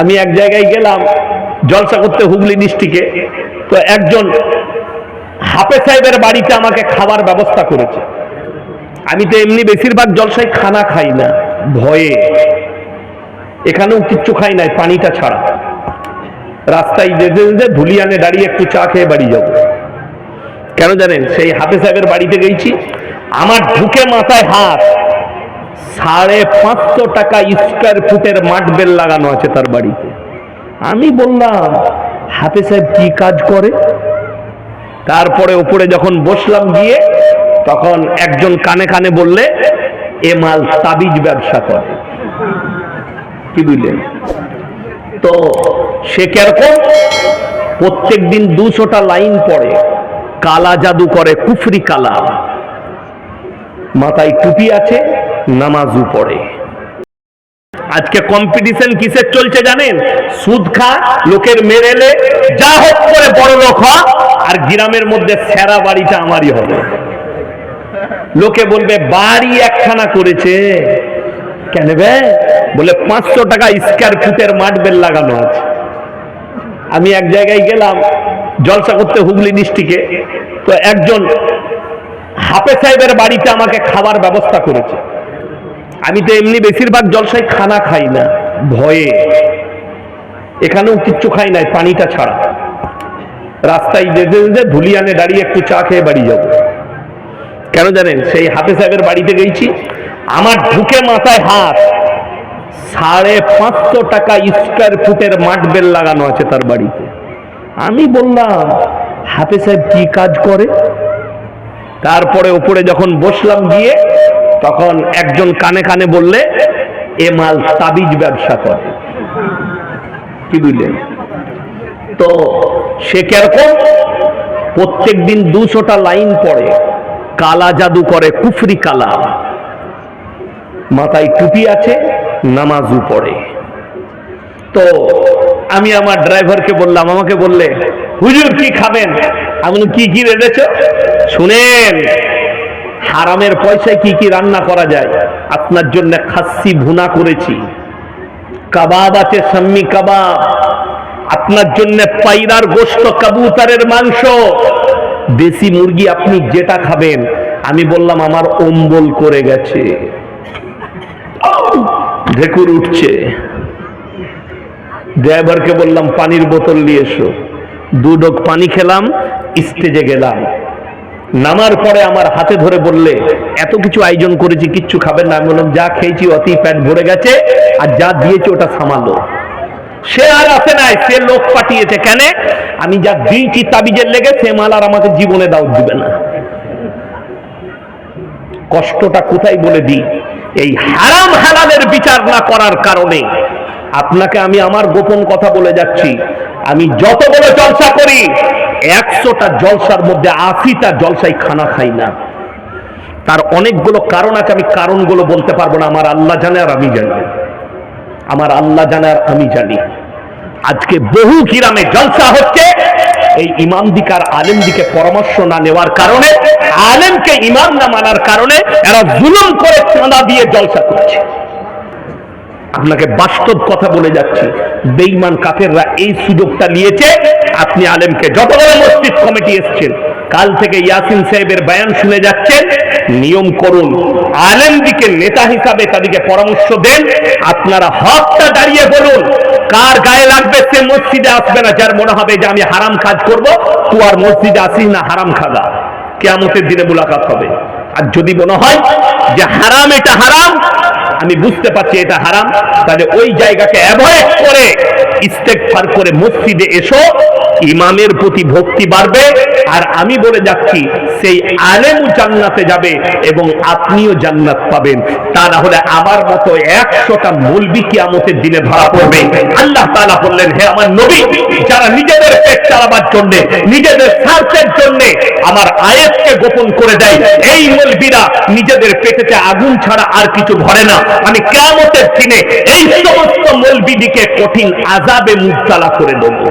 আমি এক জায়গায় গেলাম, জলসা করতে হুগলি ডিস্ট্রিক্টে। তো একজন হাফে সাহেবের বাড়িতে আমাকে খাবার ব্যবস্থা করেছে। আমি তো এমনি বেশিরভাগ জলসায় খানা খাই না, ভয়ে। এখানেও কিচ্ছু খাই নাই পানিটা ছাড়া। রাস্তায় যেতে যেতে ধুলিয়ানে দাঁড়িয়ে একটু চা খেয়ে বাড়ি যাব। কেন জানেন, সেই হাফে সাহেবের বাড়িতে গেছি, আমার ঢুকে মাথায় হাত। সাড়ে পাঁচশো টাকা স্কোয়ার ফুটের মাঠ বেল লাগানো আছে তার বাড়িতে। আমি বললাম হাফে সাহেব কি কাজ করে? তারপরে উপরে যখন বসলাম গিয়ে, তখন একজন কানে কানে বললে, এ মাল তাবিজ ব্যবসা করে। কি বুঝলেন? তো সে কেরকম? প্রত্যেক দিন দুশোটা লাইন পড়ে, কালা জাদু করে কুফরি কালা। মাথায় টুপি আছে নামাজও পড়ে। আজকে কম্পিটিশন কিসের চলছে জানেন? সুদ খা, লোকের মেরেলে, যা হোক করে বড় লোক হ আর গ্রামের মধ্যে সেরা বাড়িটা আমারই হবে। লোকে বলবে, বাড়ি একখানা করেছে। কেন বে? বলে, পাঁচশো টাকা স্কোয়ার ফুটের মাঠ বেল লাগানো আছে। আমি এক জায়গায় গেলাম, জলসা করতে হুগলি ডিস্ট্রিক্টে। তো একজন হাফে সাহেবের বাড়িতে আমাকে খাবার ব্যবস্থা করেছে। আমি তো এমনি বেশিরভাগ জলসায় খানা খাই না, ভয়ে। এখানেও কিচ্ছু খাই নাই, পানিটা ছাড়া। রাস্তায় যেতে যেতে ধুলিয়ানে দাঁড়িয়ে একটু চা খেয়ে বাড়ি যাব। কেন জানেন, সেই হাফে সাহেবের বাড়িতে গেছি, আমার ঢুকে মাথায় হাত। সাড়ে পাঁচশো টাকা স্কোয়ার ফুটের মাঠ বেল লাগানো আছে তার বাড়িতে। আমি বললাম হাফে সাহেব কি কাজ করে? তারপরে ওপরে যখন বসলাম গিয়ে তখন একজন কানে কানে বললে, এ মাল তাবিজ ব্যবসা করে। কি বুঝলেন? তো সে কীরকম? প্রত্যেক দিন দুশোটা লাইন পড়ে, কালা জাদু করে কুফরি কালা। মাথায় টুপি আছে, নামাজও পড়ে। তো আমি আমার ড্রাইভারকে বললাম, আমাকে বললে, হুজুর কি খাবেন? আমি কি কি রেঁধেছ শুনেন হারামের পয়সায় কি কি রান্না করা যায়? আপনার জন্য খাসি ভুনা করেছি। কাবাব আছে, সাম্মি কাবাব। আপনার জন্য পাইরার গোস্ত কাবুতারের মাংস। দেশি মুরগি আপনি যেটা খাবেন, আমি বললাম, আমার অম্বল করে গেছে। ঢেকুর উঠছে। ড্রাইভারকে বললাম, পানির বোতল নিয়ে এসো। দু ডোক পানি খেলাম, স্টেজে গেলাম। নামার পরে আমার হাতে ধরে বললে, এত কিছু আয়োজন করেছি, কিচ্ছু খাবেন না। আমি বললাম, যা খেয়েছি, অতি প্যাট ভরে গেছে, আর যা দিয়েছে, ওটা সামালো সে আর আসে নাই, সে লোক পাঠিয়েছে কেন? আমি যা দিয়েছি, তাবিজের লেগে, সে মাল আর আমাকে জীবনে দাও দিবে না। কষ্টটা কোথায় বলে দিই? এই হারাম হালালের বিচার না করার কারণে। আপনাকে আমি আমার গোপন কথা বলে যাচ্ছি। আমি যত জলসা করি একশোটা জলসার মধ্যে আশিটা জলসাই খানা খাই না। তার অনেকগুলো কারণ আছে, আমি কারণগুলো বলতে পারব না। আমার আল্লাহ জানে আর আমি জানি। আমার আল্লাহ জানে আর আমি জানি। আজকে বহু গ্রামে জলসা হচ্ছে। এই ইমাম দিকার আলেম দিকে পরামর্শ না নেওয়ার কারণে, আলেমকে ইমাম না মানার কারণে এরা জুলুম করে চাঁদা দিয়ে জলসা করছে। আপনাকে বাস্তব কথা বলে যাচ্ছি। বেঈমান কাফেররা এই সুযোগটা নিয়েছে। আপনি আলেমকে যত বড় মসজিদ কমিটি এসছেন, কাল থেকে ইয়াসিন সাহেবের বয়ান শুনে যাচ্ছেন, নিয়ম করুন আলেম দিকে নেতা হিসাবে তাদেরকে পরামর্শ দেন, আপনারা হকটা দাঁড়িয়ে বলুন, কার গায়ে লাগবে সে মসজিদে আসবে না, যার মনে হবে যে আমি হারাম কাজ করব তুই আর মসজিদে আসিস না, হারাম খাগা কেয়ামতের দিনে মুলাকাত হবে। আর যদি মনে হয় যে হারাম, এটা হারাম, আমি বুঝতে পারছি এটা হারাম, তাহলে ওই জায়গাকে অ্যাভয়েড করে ইস্তেকফার করে মসজিদে এসো, ইমামের প্রতি ভক্তি বাড়বে, আর আমি বলে যাচ্ছি, সেই আলেমও জান্নাতে যাবে এবং আপনিও জান্নাত পাবেন। তা না হলে আমার মতো একশোটা মৌলবি কিয়ামতের দিনে ধরা পড়বে। আল্লাহ তাআলা বললেন, হে আমার নবী, যারা নিজেদের পেট চালাবার জন্য, নিজেদের স্বার্থের জন্য আমার আয়াতকে গোপন করে দেয়, এই মৌলবিরা নিজেদের পেটেতে আগুন ছাড়া আর কিছু ভরে না। আমি কেয়ামতের দিনে এই সমস্ত মৌলবিদিকে কঠিন আজাবে মুক্তালা করে দেবো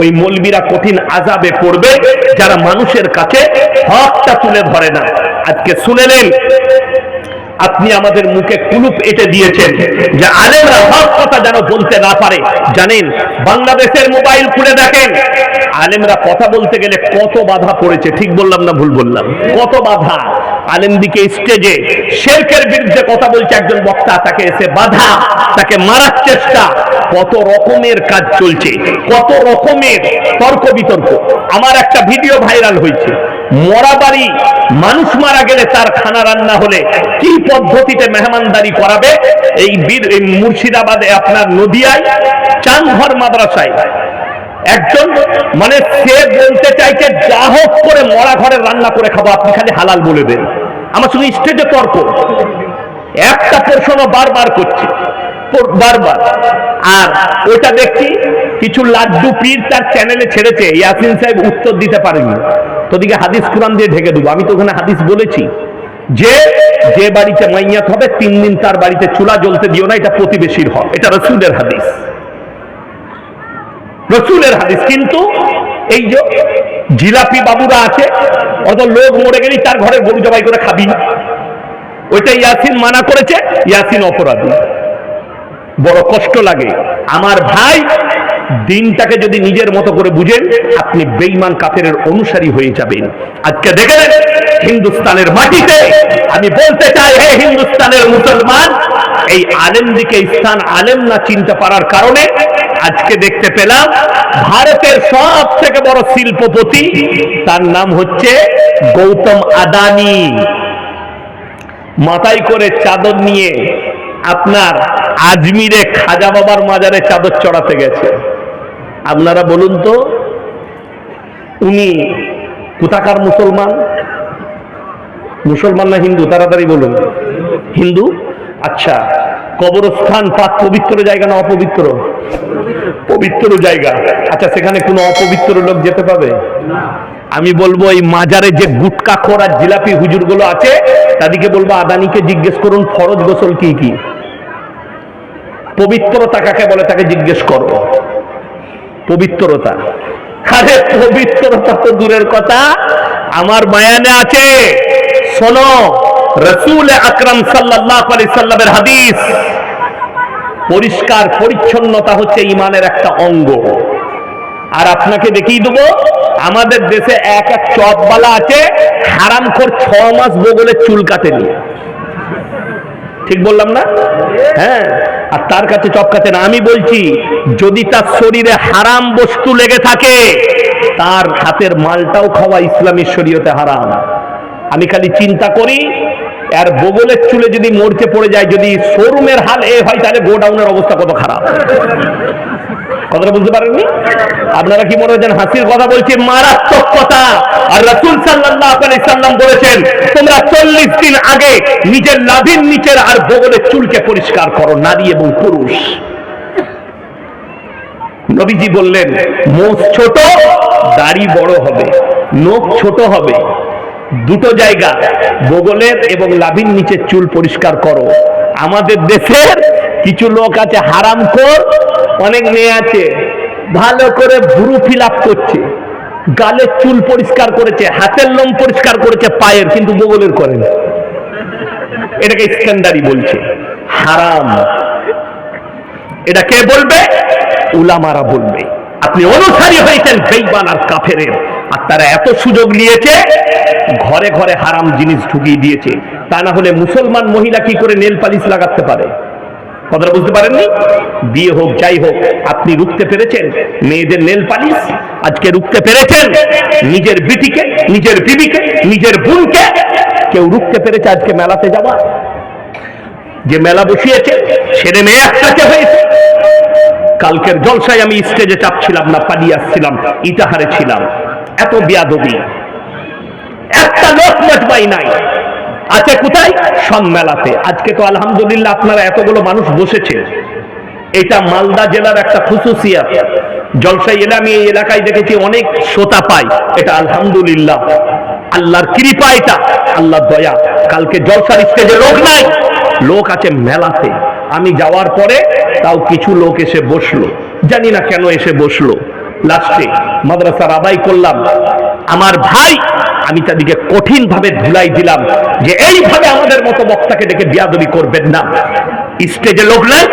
ওই মলবিরা কঠিন আজাবে পড়বে, যারা মানুষের কাছে হকটা তুলে ধরে না। আজকে শুনে নেন, আপনি আমাদের মুখে কুলুপ এঁটে দিয়েছেন যে আলেমরা সব কথা যেন বলতে না পারে। জানেন, বাংলাদেশের মোবাইল খুলে দেখেন, আলেমরা কথা বলতে গেলে কত বাধা পড়েছে, ঠিক বললাম না ভুল বললাম? কত বাধা? আলেম দিকে স্টেজে শেরকের বিরুদ্ধে কথা বলছে একজন বক্তা, তাকে এসে বাধা, তাকে মারার চেষ্টা। কত রকমের কাজ চলছে, কত রকমের তর্ক বিতর্ক। আমার একটা ভিডিও ভাইরাল হয়েছে। মরা বাড়ি, মানুষ মারা গেলে তার খানা রান্না হলে কি পদ্ধতিতে মেহমানদারি করাবে? এই মুর্শিদাবাদে আপনার নদিয়ায় চাঁদঘর মাদ্রাসায়। একজন মানে সে বলতে চাইছে, যা হোক করে মরা ঘরে রান্না করে খাব, আপনি খালি হালাল বলে দেন। আমার শুধু স্টেজে তর্ক। একটা প্রশ্ন বারবার করছে বারবার। আর ওটা দেখছি, কিছু লাড্ডু পীর তার চ্যানেলে ছেড়েছে, ইয়াসিন সাহেব উত্তর দিতে পারেনি তোদিকে হাদিস কোরআন দিয়ে ঢেকে দেবো, আমি তো ওখানে হাদিস বলেছি। যে যে বাড়িতে মাইয়াত হবে, তিন দিন তার বাড়িতে চুলা জ্বলতে দিও না, এটা প্রতিবেশীর হক, এটা রসুলের হাদিস। রসুলের হাদিস। কিন্তু এই যে জিলাপি বাবুরা আছে, অত লোক মরে গেলেই তার ঘরে গরু জবাই করে খাবি ওইটা ইয়াসিন মানা করেছে, ইয়াসিন অপরাধী। বড় কষ্ট লাগে। আমার ভাই দিনটাকে যদি নিজের মতো করে বুঝেন, আপনি বেইমান কাফেরের অনুসারী হয়ে যাবেন। আজকে দেখে নেন হিন্দুস্তানের মাটিতে আমি বলতে চাই, হে হিন্দুস্তানের মুসলমান, এই আলেম দিকে স্থান আলেম না চিনতে পারার কারণে আজকে দেখতে পেলাম ভারতের সব থেকে বড় শিল্পপতি, তার নাম হচ্ছে গৌতম আদানি। মাথায় করে চাদর নিয়ে আপনার আজমিরে খাজা বাবার মাজারে চাদর চড়াতে গেছে। আপনারা বলুন তো, উনি কোথাকার মুসলমান? মুসলমান না হিন্দু? তাড়াতাড়ি বলুন। হিন্দু? আচ্ছা কবরস্থান পাক পবিত্র জায়গা না অপবিত্র? পবিত্র জায়গা। আচ্ছা সেখানে কোনো অপবিত্র লোক যেতে পাবে? আমি বলব, এই মাজারে যে গুটকা খোর আর জিলাপি হুজুরগুলো আছে, তাদেরকে বলব, আদানিকে জিজ্ঞেস করুন, ফরজ গোসল কি কি? পবিত্রতা কাকে বলে, তাকে জিজ্ঞেস করো। পবিত্রতা। আরে, পবিত্রতা তো দূরের কথা। আমার বয়ানে আছে, শোনো রসুল আকরাম সাল্লাহ আলাইহি সাল্লামের হাদিস। পরিষ্কার পরিচ্ছন্নতা হচ্ছে ইমানের একটা অঙ্গ। আর আপনাকে দেখিয়ে দেবো, আমাদের দেশে এক এক চপবালা আছে হারাম খোর ছ মাস বগলে চুল কাটেনি। ঠিক বললাম না? হ্যাঁ আর তার কাছে চপ কাটে না। আমি বলছি, যদি তার শরীরে হারাম বস্তু লেগে থাকে, তার হাতের মালটাও খাওয়া ইসলামী শরীয়তে হারাম। আমি খালি চিন্তা করি আর বগলের চুলে যদি মরচে পড়ে যায়, যদি শোরুমের হাল এ হয়, তাহলে গোডাউনের অবস্থা কত খারাপ। কথাটা বুঝতে পারেননি? আপনারা কি মনে হচ্ছেন হাসির কথা বলছি? মারাত্মক কথা। আর রাসূল সাল্লাল্লাহু আলাইহি সাল্লাম বলেছেন, তোমরা চল্লিশ দিন আগে নিজের লাভির নিচের আর বগলের চুলকে পরিষ্কার করো, নারী এবং পুরুষ। নবীজি বললেন, মোষ ছোট, দাড়ি বড় হবে, নখ ছোট হবে দুটো জায়গা, বগলের এবং লাভির নিচে চুল পরিষ্কার করো। আমাদের দেশের কিছু লোক আছে হারাম কর অনেক মেয়ে আছে, ভালো করে ভুরু ফিল করছে গালের চুল পরিষ্কার করেছে, হাতের লোম পরিষ্কার করেছে, পায়ের, কিন্তু বগলের করেন। এটাকে স্ট্যান্ডার্ডই বলছে, হারাম। এটা কে বলবে? উলামারা বলবে। আপনি অনুসারী হয়েছেন বেইমান আর কাফেরের। আর তারা এত সুযোগ নিয়েছে, ঘরে ঘরে হারাম জিনিস ঢুকিয়ে দিয়েছে। তা না হলে মুসলমান মহিলা কি করে নেল পালিশ লাগাতে পারে? কথাটা বুঝতে পারেননি? বিয়ে হোক, যাই হোক, আপনি রুখতে পেরেছেন? মেয়েদের নেল পালিশ? আজকে রুখতে পেরেছেন? নিজের বিটিকে, নিজের বিবিকে, নিজের বোনকে? কেউ রুখতে পেরেছে আজকে মেলাতে যাওয়া? যে মেলা বসিয়েছে ছেলে মেয়ে একসাথে হয়েছে। কালকের জলসায় আমি স্টেজে চাপছিলাম না, পালিয়ে আসছিলাম, ইটাহারে ছিলাম। এত বিয়াদবি। একটা লোক মজবাই নাই। আছে কোথায়? সব মেলাতে আজকে তো আলহামদুলিল্লাহ আপনারা এতগুলো মানুষ বসেছে। এটা মালদা জেলার একটা খুশুসিয়াত জলসাই এলে আমি এই এলাকায় দেখেছি অনেক শ্রোতা পাই। এটা আলহামদুলিল্লাহ। আল্লাহর কৃপা এটা। আল্লাহর দয়া। কালকে জলসার স্টেজে লোক নাই। লোক আছে মেলাতে। আমি যাওয়ার পরে তাও কিছু লোক এসে বসল। জানি না কেন এসে বসল। লাস্টে মাদ্রাসার আদায় করলাম। আমার ভাই, আমি তাদেরকে কঠিন ভাবে ধুলাই দিলাম যে, এইভাবে আমাদের মতো বক্তাকে ডেকে বিয়াদবি করবেন না। স্টেজে লোক নাই,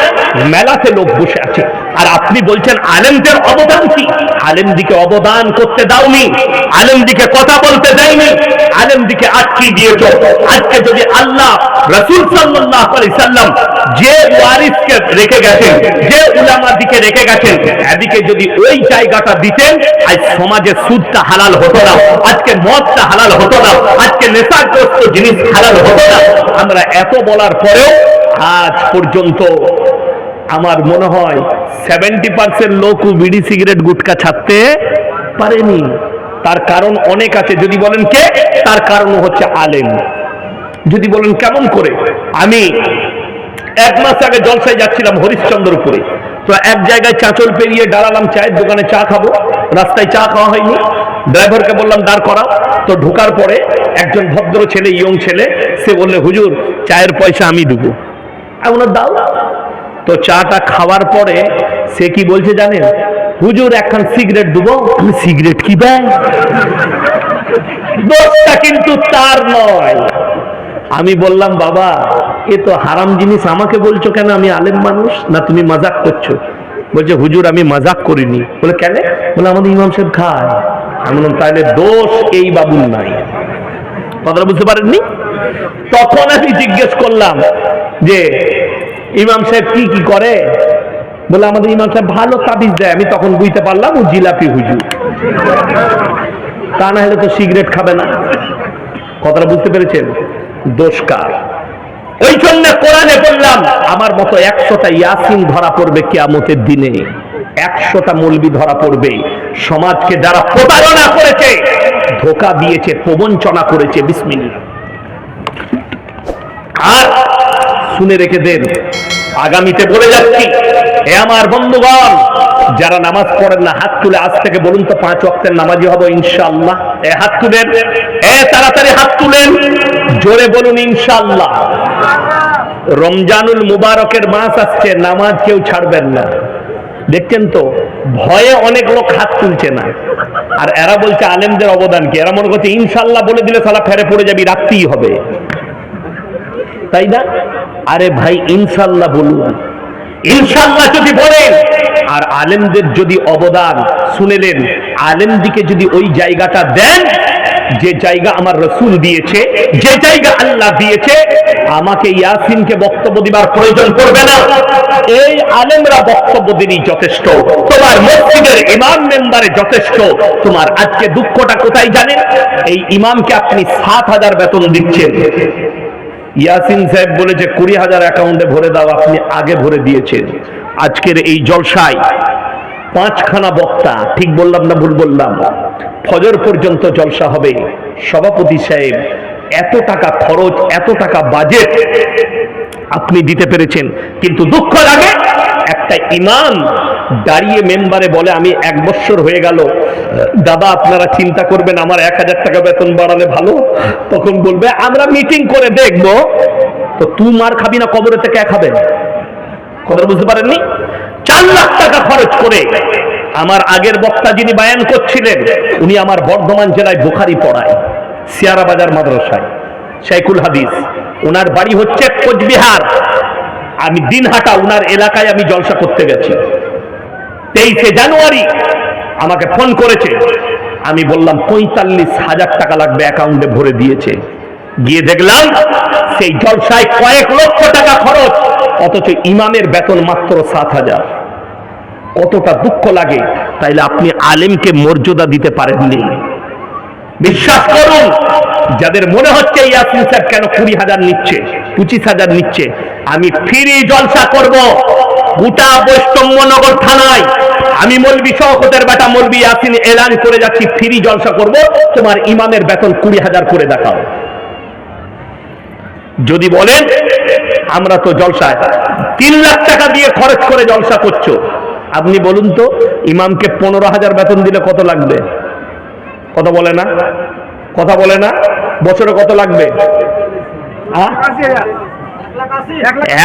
মেলাতে লোক বসে আছে। আর আপনি বলছেন, আলেমদের অবদান কি? আলেম দিকে অবদান করতে দাওনি আলেম দিকে কথা বলতে দেয়নি আলেম দিকে আটকে দিয়েছ। আজকে যদি আল্লাহ, রসুল সাল্লাহ সাল্লাম যে ওয়ারিসকে রেখে গেছেন, যে উলামা দিকে রেখে গেছেন, এদিকে যদি ওই জায়গাটা দিতেন, আজ সমাজে সুদটা হালাল হতো না, আজকে মদটা হালাল হতো না, আজকে নেশাগ্রস্ত জিনিস হালাল হতো না। আমরা এত বলার পরেও আজ পর্যন্ত আমার মনে হয় সেভেন্টি পার্সেন্ট লোকও বিড়ি সিগারেট গুটকা ছাড়তে পারেনি। তার কারণ অনেক আছে। যদি বলেন কে? তার কারণ হচ্ছে আলেম। যদি বলেন কেমন করে? আমি এক মাস আগে জলসায় যাচ্ছিলাম হরিশ্চন্দ্রপুরে। তো এক জায়গায় চাঁচল পেরিয়ে দাঁড়ালাম চায়ের দোকানে চা খাব। রাস্তায় চা খাওয়া হয়নি। ড্রাইভারকে বললাম, দাঁড় করাও। তো ঢোকার পরে একজন ভদ্র ছেলে, ইয়ং ছেলে, সে বললে, হুজুর, চায়ের পয়সা আমি দেবো। এমন দাও তো চাটা খাওয়ার পরে সে কি বলছে জানেন? হুজুর একখান সিগারেট দেবো আমি সিগারেট কি দেয় দোষটা কিন্তু তার নয়। আমি বললাম, বাবা, এ তো হারাম জিনিস, আমাকে বলছো কেন? আমি আলেম মানুষ, না তুমি মজাক করছ? বলছে, হুজুর, আমি মজাক করিনি। বলে, কেন? বলে, আমাদের ইমাম সাহেব খায়। আমি বললাম, তাহলে দোষ এই বাবুর নাই। কথাটা বুঝতে পারেননি? তখন আমি জিজ্ঞেস করলাম যে ইমাম সাহেব কি কি করে? বলে আমাদের ইমাম সাহেব ভালো তাবিজ দেয়। আমি তখন বুঝতে পারলাম, ও জিলাপি হুজুর। তা না হলে তো সিগারেট খাবে না। কথাটা বুঝতে পেরেছেন? দোষকার। ওই জন্য কোরআনে বললাম, আমার মতো একশোটা ইয়াসিন ধরা পড়বে কিয়ামতের দিনে। একশোটা মলবি ধরা পড়বে। সমাজকে যারা প্রতারণা করেছে, ধোকা দিয়েছে, প্রবঞ্চনা করেছে, বিসমিল্লাহ। আর শুনে রেখে দেন। আগামীতে বলে যাচ্ছি এ আমার বন্ধুগণ, যারা নামাজ পড়েন না, হাত তুলে আজ থেকে বলুন তো পাঁচ ওয়াক্তের নামাজি হব ইনশাআল্লাহ। এ হাত তুলেন, এ তাড়াতাড়ি হাত তুলেন, জোরে বলুন ইনশাআল্লাহ। রমজানুল মুবারকের মাস আসছে, নামাজ কেউ ছাড়বেন না। দেখছেন তো, ভয়ে অনেক লোক হাত তুলছে না। আর এরা বলছে, আলেমদের অবদান কি? এরা মনে করছে ইনশাল্লাহ বলে দিলে সালা ফেরে পড়ে যাবি রাত্রিই হবে। তাই না? আরে ভাই ইনশাল্লাহ বলুন। ইনশাল্লাহ যদি বলেন, আর আলেমদের যদি অবদান শুনেলেন আলেমদিকে যদি ওই জায়গাটা দেন, যে জায়গা আমার রসুল দিয়েছে, যে জায়গা আল্লাহ দিয়েছে, আমাকে ইয়াসিনকে বক্তব্য দিবার প্রয়োজন পড়বে না। এই আলেমরা বক্তব্য দিনই যথেষ্ট। তোমার মসজিদের ইমাম মেম্বারে যথেষ্ট। তোমার আজকে দুঃখটা কোথায় জানেন? এই ইমামকে আপনি সাত হাজার বেতন দিচ্ছেন। ইয়াসিন সাহেব বলেছে, কুড়ি হাজার অ্যাকাউন্টে ভরে দাও, আপনি আগে ভরে দিয়েছেন। আজকের এই জলসায় পাঁচখানা বক্তা, ঠিক বললাম না ভুল বললাম, ফজর পর্যন্ত জলসা হবে। সভাপতি সাহেব, এত টাকা খরচ, এত টাকা বাজেট আপনি দিতে পেরেছেন, কিন্তু দুঃখ লাগে একটা ইমাম দাঁড়িয়ে মেম্বারে বলে, আমি এক বছর হয়ে গেল, দাদা, আপনারা চিন্তা করবেন, আমার এক হাজার টাকা বেতন বাড়ালে ভালো? তখন বলবে, আমরা মিটিং করে দেখব। তো তুই মার খাবি না, কবরে থেকে খাবেন কথা বুঝতে পারেননি? চার লাখ টাকা খরচ করে আমার আগের বক্তা যিনি বায়ান করছিলেন, উনি আমার বর্ধমান জেলায় বোখারি পড়ায় সিয়ারা বাজার মাদ্রাসায়। শাইকুল হাদিস, ওনার বাড়ি হচ্ছে কোচবিহার। আমি দিনহাটা ওনার এলাকায় আমি জলসা করতে গেছি। তেইশে জানুয়ারি আমাকে ফোন করেছে। আমি বললাম, পঁয়তাল্লিশ হাজার টাকা লাগবে অ্যাকাউন্টে ভরে দিয়েছে। গিয়ে দেখলাম, সেই জলসায় কয়েক লক্ষ টাকা খরচ, অথচ ইমামের বেতন মাত্র সাত হাজার। কতটা দুঃখ লাগে, তাইলে আপনি আলেমকে মর্যাদা দিতে পারেননি। বিশ্বাস করুন যাদের মনে হচ্ছে ইয়াসিন স্যার কেন কুড়ি হাজার নিচ্ছে, পঁচিশ হাজার নিচ্ছে, আমি ফ্রি জলসা করব। গোটা বৈষ্ণবনগর থানায় আমি মলবি শওকতের বেটা মলবি ইয়াসিন এলান করে যাচ্ছি, ফ্রি জলসা করব। তোমার ইমামের বেতন কুড়ি হাজার করে দেখাও। যদি বলেন, আমরা তো জলসায় তিন লাখ টাকা দিয়ে খরচ করে জলসা করছ। আপনি বলুন তো, ইমামকে পনেরো হাজার বেতন দিলে কত লাগবে? কথা বলে না? কথা বলে না, বছরে কত লাগবে?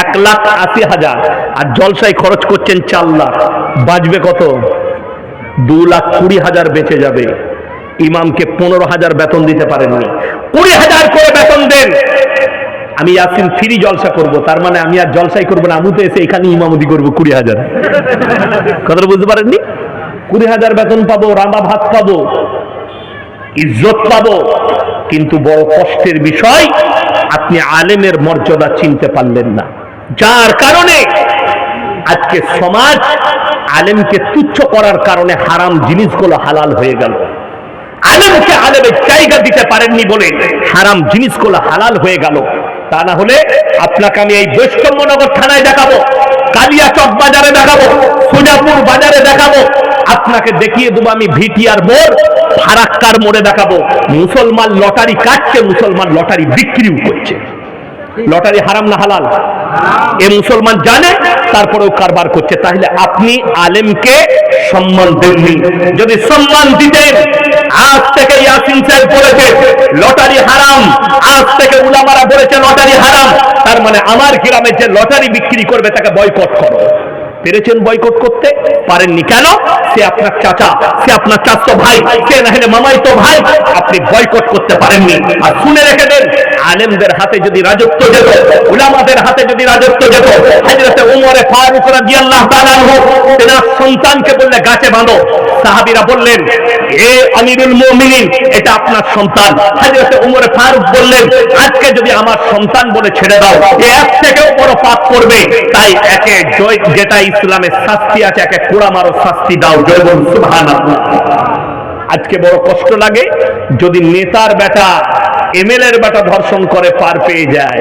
এক লাখ আশি হাজার। আর জলসায় খরচ করছেন চার লাখ। বাঁচবে কত? দু লাখ কুড়ি হাজার বেঁচে যাবে। ইমামকে পনেরো হাজার বেতন দিতে পারেননি। কুড়ি হাজার করে বেতন দেন। আমি ইয়াসিন ফ্রি জলসা করব, তার মানে আমি আর জলসাই করব না আমি তো এসে এখানে ইমামতি করব কুড়ি হাজার। কথাটা বুঝতে পারেননি? কুড়ি হাজার বেতন পাবো রামা ভাত পাবো। ইজ্জত পাবো, কিন্তু বড় কষ্টের বিষয়, আপনি আলেমের মর্যাদা চিনতে পারলেন না। যার কারণে আজকে সমাজ আলেমকে তুচ্ছ করার কারণে হারাম জিনিসগুলো হালাল হয়ে গেল। আলেমকে আলেমের জায়গা দিতে পারেননি বলে হারাম জিনিসগুলো হালাল হয়ে গেল। তা না হলে আপনাকে আমি এই বৈষ্ণবনগর থানায় দেখাবো, কালিয়াচক বাজারে দেখাবো, সোজাপুর বাজারে দেখাবো আপনাকে দেখিয়ে দেবো আমি ভিটিআর মোড়, ফারাক্কার মোড়ে দেখাবো। মুসলমান লটারি কাটছে, মুসলমান লটারি বিক্রিও করছে। লটারি হারাম না হালাল? এ মুসলমান জানে, তারপরেও কারবার করছে। তাহলে আপনি আলেমকে সম্মান দেননি। যদি সম্মান দিতেন, আজ থেকে ইয়াসিন সাহেব বলেছে, লটারি হারাম। আজ থেকে উলামারা বলেছে, লটারি হারাম। তার মানে আমার গ্রামে যে লটারি বিক্রি করবে, তাকে বয়কট করো। পেরেছেন বয়কট করতে? পারেননি কেন? সে আপনার চাচা, সে আপনার চাচা ভাই, সে না হলে মামাই তো ভাই, আপনি বয়কট করতে পারেননি। আর শুনে রেখে দেন আলেমদের হাতে যদি রাজত্ব যেত, উলামাদের হাতে যদি রাজত্ব যেত হাজরতে উমরে ফারুক রাদিয়াল্লাহু তাআলা তেনার সন্তানকে বললে, গাছে বাঁধো। সাহাবীরা বললেন, এ আমিরুল মুমিনিন, এটা আপনার সন্তান। হাজরতে উমরে ফারুক বললেন, আজকে যদি আমার সন্তান বলে ছেড়ে দাও, এ এক থেকেও বড় পাপ করবে। তাই একে জয়, যেটা ইসলামের শাস্তি আছে, একে কোড়া মারো শাস্তি দাও। জয় বল সুবহানাল্লাহ। আজকে বড় কষ্ট লাগে, যদি নেতার বেটা এমএলএ এর বেটা ধর্ষণ করে পার পেয়ে যায়,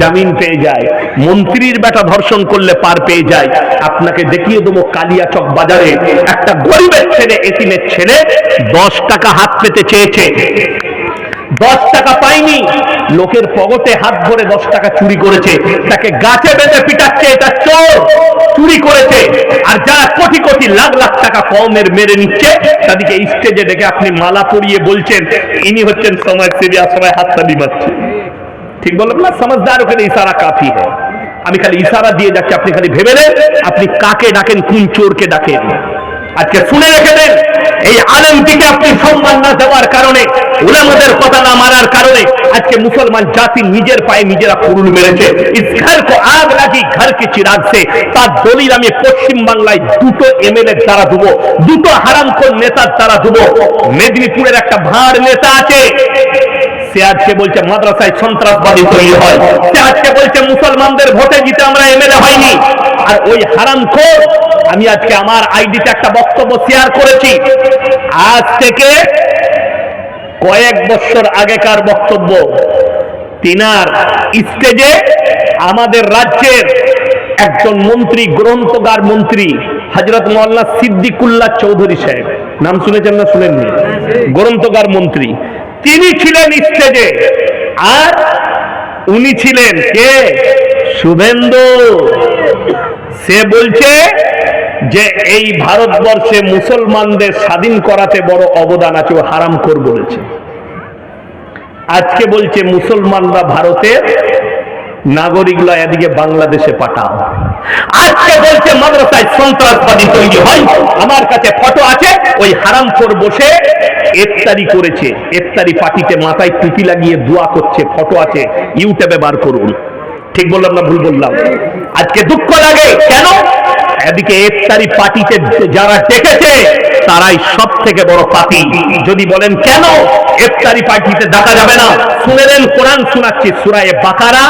জামিন পেয়ে যায়, মন্ত্রীর বেটা ধর্ষণ করলে পার পেয়ে যায়। আপনাকে দেখিয়ে দেবো কালিয়াচক বাজারে একটা গরিবের ছেলে, এতিমের ছেলে, দশ টাকা হাত পেতে চেয়েছে। দশ টাকা পাইনি। লোকের পগতে হাত ভরে দশ টাকা চুরি করেছে। তাকে গাছে বেঁধে পিটাচ্ছে, এটা চোর চুরি করেছে। আর যারা কোটি কোটি লাখ লাখ টাকা কমের মেরে নিচ্ছে, তাদেরকে স্টেজে ডেকে আপনি মালা পরিয়ে বলছেন, ইনি হচ্ছেন সমাজসেবী আর সবাই হাততালি মারছে। ঠিক বললাম না? সমাজদার ওখানে ইশারা কাফি হয়। আমি খালি ইশারা দিয়ে যাচ্ছি, আপনি খালি ভেবে নেন, আপনি কাকে ডাকেন, কোন চোরকে ডাকেন? আজকে শুনে রেখে দেন এই আলেমটিকে আপনি সম্মান না দেওয়ার কারণে, উলামাদের কথা না মারার কারণে আজকে মুসলমান জাতি নিজের পায়ে নিজেরা কুরুল মেরেছে। ঘর আগ লাগি ঘর কে চিরাগ সে। তার দলিল আমি পশ্চিম বাংলায় দুটো এমএলএ দ্বারা দেবো, দুটো হারামখোর নেতার দ্বারা দেবো। মেদিনীপুরের একটা ভাঁড় নেতা আছে, সে আজকে বলছে মাদ্রাসায় সন্ত্রাসবাদী তৈরি হয়। সে আজকে বলছে মুসলমানদের ভোটে জিতে আমরা এমএলএ হয়নি। আর ওই হারামখোর আমি আজকে আমার আইডিতে একটা বক্তব্য শেয়ার করেছি। আজ থেকে কয়েক বছর আগেকার বক্তব্য, তিনার স্টেজে আমাদের রাজ্যের একজন মন্ত্রী, গ্রন্থগার মন্ত্রী হজরত মোল্লা সিদ্দিকুল্লাহ চৌধুরী সাহেব। নাম শুনেছেন না শুনেননি? গ্রন্থগার মন্ত্রী। তিনি ছিলেন স্টেজে। আর উনি ছিলেন কে? শুভেন্দু। সে বলছে যে এই ভারতবর্ষে মুসলমানদের স্বাধীন করাতে বড় অবদান আছে, ও হারাম কর বলেছে। আজকে বলছে, মুসলমানরা ভারতের নাগরিকগুলো এদিকে বাংলাদেশে পাঠাও। আজকে বলছে, মাদ্রাসায় সন্ত্রাসবাদী তৈরি হয়, আমার কাছে ফটো আছে, ওই হারাম হারামখোর বসে ইফতারি করেছে। ইফতারি পার্টিতে মাথায় টুপি লাগিয়ে দোয়া করছে, ফটো আছে, ইউটিউবে বার করুন। ঠিক বললাম না ভুল বললাম? আজকে দুঃখ লাগে। কেন? এদিকে ইফতারি পার্টিতে যারা ডেকেছে, তারাই সব থেকে বড় পার্টি যদি বলেন কেন ইফতারি পার্টিতে ডাকা যাবে না? শুনে নেন, কোরআন শোনাচ্ছি সুরায়ে বাকারা।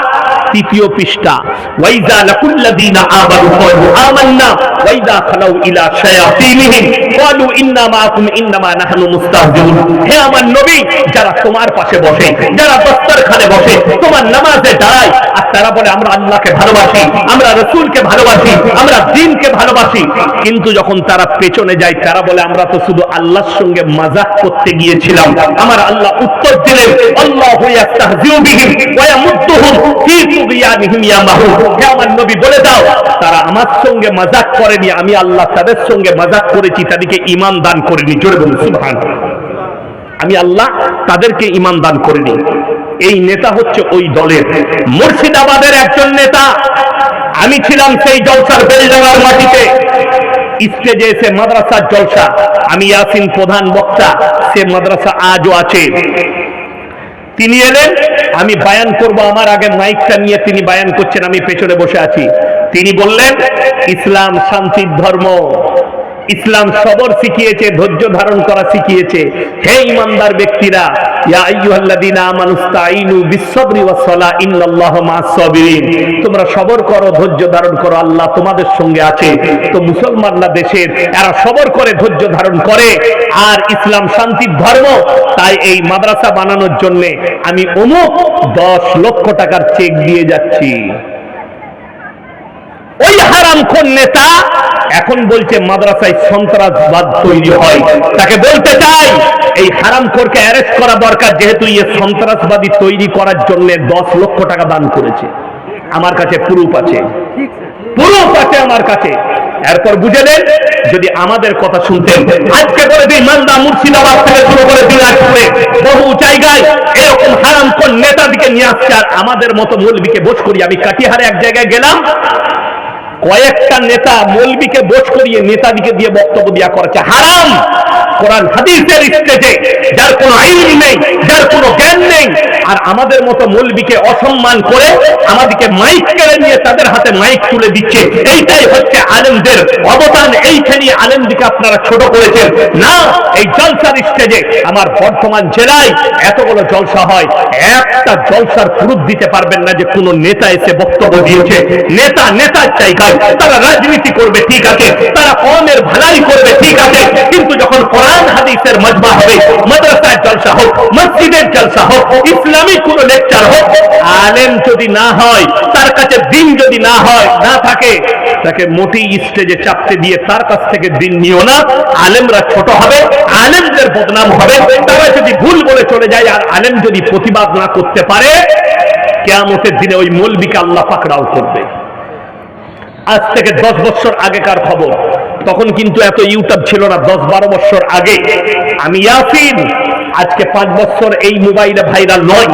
তৃতীয় পৃষ্ঠা, ওয়াইজা লাকুল্লাযীনা আমানু ক্বালু আমান্না, ওয়াইজা খালাউ ইলা শায়াতিনহিম, ক্বালু ইন্না মাআকুম ইন্নামা নাহনু মুস্তাহজিউন। হে আমার নবী, যারা তোমার পাশে বসে, যারা দস্তরখানে বসে, তোমার নামাজে দাঁড়ায়, আর তারা বলে, আমরা আল্লাহকে ভালোবাসি, আমরা রসুলকে ভালোবাসি, আমরা দিনকে ভালোবাসি। কিন্তু যখন তারা পেছনে যায়, তারা বলে, আমরা তো শুধু আল্লাহর সঙ্গে মাজাক করতে গিয়েছিলাম। আমার আল্লাহ উত্তর দিলেন, আল্লাহ ইয়াস্তাহজিউ বিহিম, ওয়া ইয়ামুদ্দুহুম আমি আল্লাহ তাদের সঙ্গে করেছি, তাদেরকে ঈমান দান করিনি। জোরে বলুন আমি আল্লাহ তাদেরকে ইমান দান করিনি। এই নেতা হচ্ছে ওই দলের মুর্শিদাবাদের একজন নেতা। আমি ছিলাম সেই জলসার বেলডাঙ্গার মাটিতে। স্টেজে এসে মাদ্রাসার জলসা। আমি ইয়াসিন প্রধান বক্তা। সে মাদ্রাসা আজও আছে। তিনি এলেন, আমি বায়ান করব, আমার আগে মাইকটা নিয়ে তিনি বায়ান করছেন, আমি পেছনে বসে আছি। তিনি বললেন, ইসলাম শান্তির ধর্ম। ইসলাম সবর শিখিয়েছে, ধৈর্য ধারণ করা শিখিয়েছে। হে ইমানদার ব্যক্তিরা তোমরা সবর করো, ধৈর্য ধারণ করো, আল্লাহ তোমাদের সঙ্গে আছে। তো মুসলমানরা দেশের, এরা সবর করে, ধৈর্য ধারণ করে। আর ইসলাম শান্তির ধর্ম, তাই এই মাদ্রাসা বানানোর জন্য আমি অমুক দশ লক্ষ টাকার চেক দিয়ে যাচ্ছি। ওই হারাম হারামখোর নেতা এখন বলছে মাদ্রাসায় সন্ত্রাসবাদ তৈরি হয়। তাকে বলতে চাই, এই হারামখোরকে অ্যারেস্ট করা দরকার, যেহেতু ইয়ে সন্ত্রাসবাদী তৈরি করার জন্য দশ লক্ষ টাকা দান করেছে। আমার কাছে প্রুফ আছে। প্রুফ আছে আমার কাছে। এরপর বুঝে বুঝেলেন যদি আমাদের কথা শুনতেন। আজকে করে দিই মান্দা মুর্শিদাবাদ থেকে শুরু করে দিনাজপুরে বহু জায়গায় এরকম হারামখোর নেতাদিকে নিয়ে আসছে, আর আমাদের মতো মৌলবিকে বোঝ করি। আমি কাটিহারে এক জায়গায় গেলাম কয়েকটা নেতা মৌলবিকে বোঝ করিয়ে নেতাদিকে দিয়ে বক্তব্য দিয়া করেছে। হারাম! কোরআন, হাদিসের স্টেজে, যার কোনো আইন নেই, যার কোনো জ্ঞান নেই, আর আমাদের মতো মৌলবিকে অসম্মান করে আমাদেরকে মাইক কেড়ে নিয়ে তাদের হাতে মাইক তুলে দিচ্ছে। এইটাই হচ্ছে আলেমদের অবদান। এইখানে আলেমদিকে আপনারা ছোট করেছেন। না, এই জলসার স্টেজে আমার বর্ধমান জেলায় এতগুলো জলসা হয়। একটা জলসার প্রুফ দিতে পারবেন না যে কোন নেতা এসে বক্তব্য দিয়েছে। নেতা, নেতার জায়গায় তারা রাজনীতি করবে, ঠিক আছে। তারা কমের ভালাই করবে, ঠিক আছে। কিন্তু যখন কোরআন হাদিসের মজমা হবে। মাদ্রাসার জলসা হোক, মসজিদের জলসা হোক ইসলামিক কোন লেকচার হোক, আলেম যদি না হয়, তার কাছে দিন যদি না হয়, না থাকে, তাকে মোটেই স্টেজে চাপতে দিয়ে তার কাছ থেকে দিন নিও না। আলেমরা ছোট হবে, আলেমদের বদনাম হবে। তারা যদি ভুল বলে চলে যায়, আর আলেম যদি প্রতিবাদ না করতে পারে, কেয়ামতের দিনে ওই মৌলবিকে আল্লাহ পাকড়াও করবে। আজ থেকে দশ বছর আগেকার খবর। তখন কিন্তু এত ইউটিউব ছিল না, দশ বারো বছর আগে। আমি ইয়াসিন, আজকে পাঁচ বছর এই মোবাইলে ভাইরাল নয়।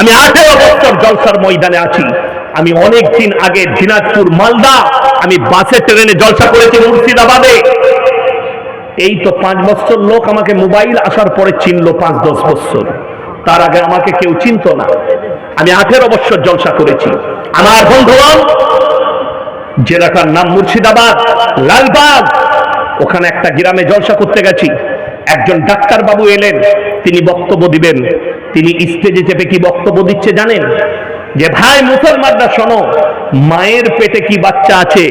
আমি আঠেরো বছর জলসার ময়দানে আছি। আমি অনেক দিন আগে দিনাজপুর, মালদা, আমি বাসে, ট্রেনে জলসা করেছি মুর্শিদাবাদে। এই তো পাঁচ বছর লোক আমাকে মোবাইল আসার পরে চিনলো পাঁচ, দশ বছর। তার আগে আমাকে কেউ চিনত না। আমি আঠেরো বছর জলসা করেছি। আমার বন্ধুগণ জেলাটার নাম মুর্শিদাবাদ, লালবাগ। ওখানে একটা গ্রামে জলসা করতে গেছি। একজন ডাক্তার বাবু এলেন, তিনি বক্তব্য দিবেন। তিনি স্টেজে চেপে কি বক্তব্য দিচ্ছে জানেন? যে, ভাই, মুসলমানরা শোনো, মায়ের পেটে কি বাচ্চা আছে?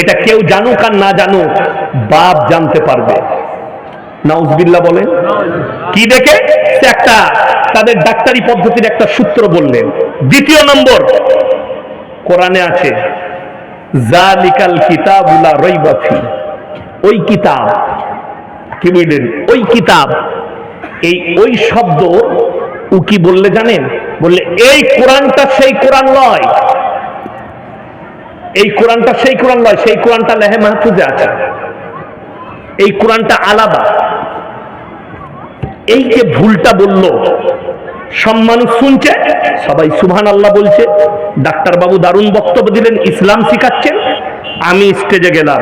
এটা কেউ জানুক আর না জানুক, বাপ জানতে পারবে। নাউজবিল্লা বলেন, কি দেখে? একটা তাদের ডাক্তারি পদ্ধতির একটা সূত্র বললেন। দ্বিতীয় নম্বর, কোরআনে আছে জালিকাল কিতাবুলা রইবা ফি। ওই কিতাব, কি বুঝলেন ওই কিতাব, এই ওই শব্দ ও কি বললে জানেন? বললে, এই কোরআনটা সেই কোরআন নয়। এই কোরআনটা সেই কোরআন নয়, সেই কোরআনটা লেহে মাহফুজে আছে। এই কোরআনটা আলাদা। এই যে ভুলটা বলল সব মানুষ শুনছে, সবাই সুবহান আল্লাহ বলছে, ডাক্তার বাবু দারুণ বক্তব্য দিলেন, ইসলাম শিখাচ্ছেন, আমি স্টেজে গেলাম।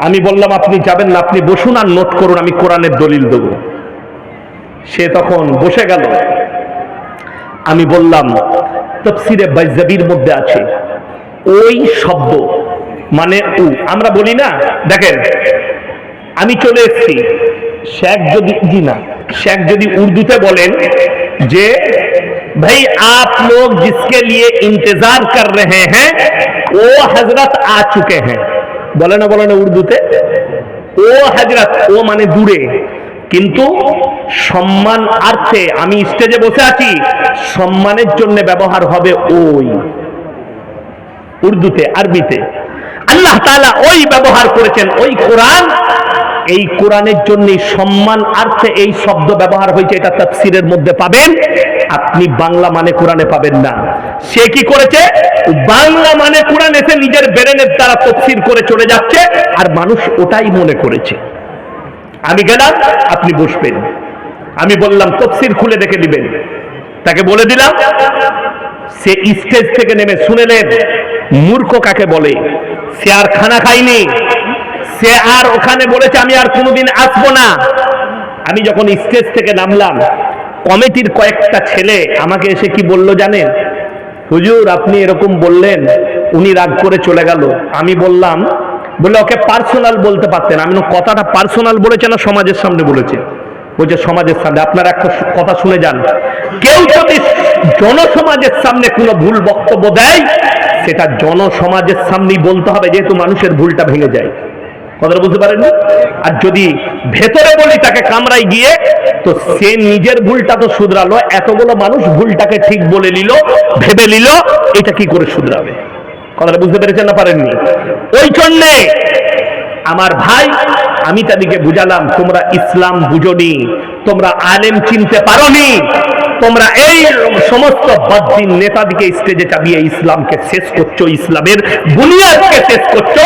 আমি বললাম, আপনি যাবেন না, আপনি বসুন আর নোট করুন, আমি কোরআনের দলিল দেব। সে তখন বসে গেল। আমি বললাম, তফসিরে বাইজাবির মধ্যে আছে। ওই শব্দ মানে উ। আমরা বলি না, দেখেন, আমি চলে এসেছি। শেখ যদি, জি না, শেখ যদি উর্দুতে বলেন যে भाई आप लोग जिसके लिए इंतजार कर रहे हैं वो हजरत आ चुके हैं বলে না বলে না উর্দুতে ও হাজরত ও মানে দূরে কিন্তু সম্মান আর্থে আমি স্টেজে বসে আছি সম্মানের জন্য ব্যবহার হবে ওই উর্দুতে আরবিতে আল্লাহ তাআলা ওই ব্যবহার করেছেন ওই কোরআন এই কোরআনের জন্য সম্মান আর্থে এই শব্দ ব্যবহার হয়েছে, এটা তাফসিরের মধ্যে পাবেন। আপনি বাংলা মানে কোরআনে পাবেন না। সে কি করেছে? বাংলা মানে কোরআন এসে নিজের বেরেনের দ্বারা তফসির করে চলে যাচ্ছে, আর মানুষ ওটাই মনে করেছে। আমি গেলাম, আপনি বসবেন। আমি বললাম, তফসির খুলে দেখে দিবেন তাকে বলে দিলাম, সে স্টেজ থেকে নেমে শুনেলেন, মূর্খ কাকে বলে? সে আর খানা খায়নি। সে আর ওখানে বলেছে, আমি আর কোনোদিন আসব না। আমি যখন স্টেজ থেকে নামলাম, কমিটির কয়েকটা ছেলে আমাকে এসে কি বলল জানেন? হুজুর, আপনি এরকম বললেন, উনি রাগ করে চলে গেল। আমি বললাম বলে ওকে পার্সোনাল বলতে পারতেন। আমি কথাটা পার্সোনাল বলেছে না সমাজের সামনে বলেছে? বলছে, সমাজের সামনে। আপনারা একটা কথা শুনে যান। কেউ যদি জনসমাজের সামনে কোনো ভুল বক্তব্য দেয়, সেটা জনসমাজের সামনেই বলতে হবে, যেহেতু মানুষের ভুলটা ভেঙে যায়। কথাটা বুঝতে পারেন আর যদি ভেতরে বলি তাকে কামড়াই গিয়ে, তো সে নিজের ভুলটা তো শুধরালো, এতগুলো মানুষ ভুলটাকে ঠিক বলে নিল, ভেবে নিল, এটা কি করে শুধরাবে? কথাটা বুঝতে পেরেছেন না পারেননি? ওই জন্যে আমার ভাই, আমি তাদেরকে বুঝালাম, তোমরা ইসলাম বুঝনি, তোমরা আলেম চিনতে পারোনি, তোমরা এই সমস্ত বদ্দিন নেতাদিকে স্টেজে চাপিয়ে ইসলামকে শেষ করছ, ইসলামের বুনিয়াদকে শেষ করছ।